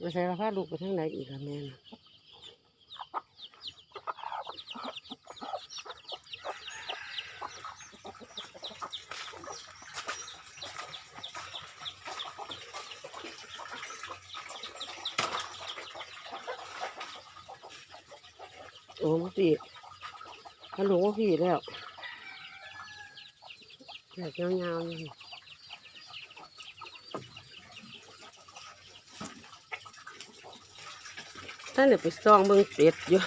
มาใส่ผ้าลูกไปทางไหนอีกอะแม่นะโอ้มาปีฮัลโหลพี่แล้วอยากยาวๆนี่ ท่านเดี๋ยวไปซ่องเบิ่งเป็ดอยู่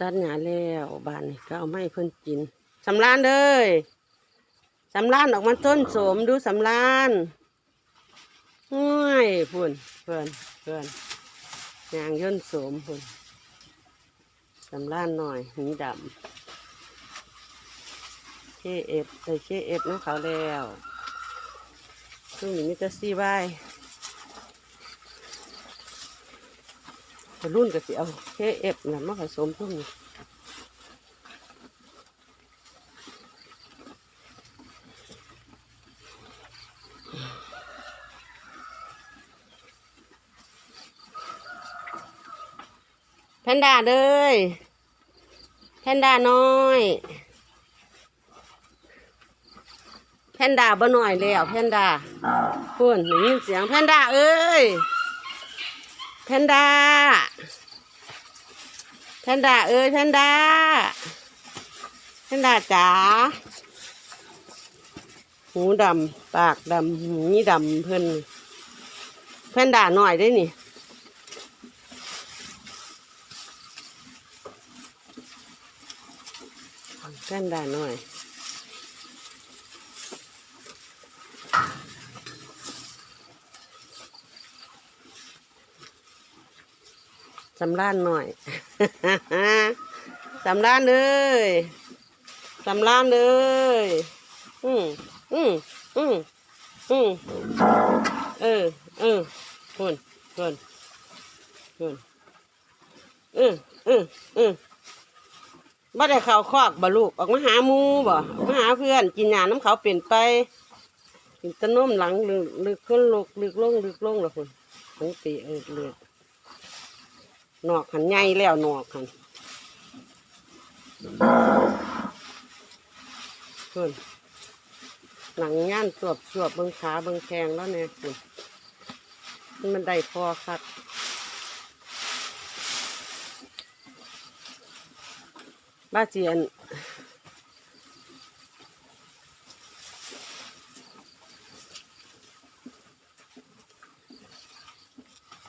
ตัดหญ้าแล้วบ้านนี่ก็เอาไม้เพิ่นกินสำรานเลย สำรานออกมาต้นสมดูสำรานห้วยพุ่นเพิ่อนเพิ่อนยางย่นสมพุ่นสำรานหน่อยหีดำเคเอฟใส่เคเอฟน้องเขาแล้วซึ่งนี้มีแต่ซีใบายรุ่นก็สิเอาเคเอฟนะมาผสมพวกนี้ แพนด้าเลยแพนด้าน้อยแพนด้าบ่หน่อยแล้วแพนด้าพุ่นได้ยินเสียงแพนด้าเอ้ยแพนด้าแพนด้าเอ้ยแพนด้าแพนด้าจ๋าหูดำปากดำหูนี่ดำเพิ่นแพนด้าหน่อยได้นี่ กันได้หน่อยสำรานหน่อยสำรานเลยสำรานเลย อืมอืมอืมอืมเออเออคนคนคนเออเออเออ บ่ได้เข้าคอกบ่ลูกออกมาหาหมูบ่ออกมาหาเพื่อนกินยาน้ำเขาเปลี่ยนไปกินตะนมหลังลึกลึกขึ้นลูกลึกลงลึกลงล้วคุณทั้งปีเออเลือดหนอกหันใหญ่แล้วหนอกหันคุณหนังย่านสวบสวบเบิงขาเบิงแขงแล้วเนี่ยคุณมันได้พอครั บ้าเจียน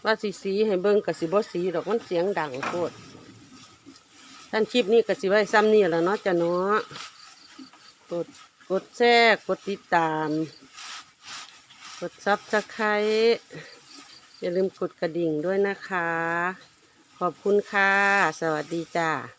ว่าสีสีให้เบิ่งกับสีบ่สีดอกมันเสียงดังโคตรท่านคลิปนี้กับสีไว้ซ้ำนี่แหล้วเนาะจ้ะเนาะกดกดแชร์กดติดตาม กดซับสไครต์อย่าลืมกดกระดิ่งด้วยนะคะ ขอบคุณค่ะ สวัสดีจ้า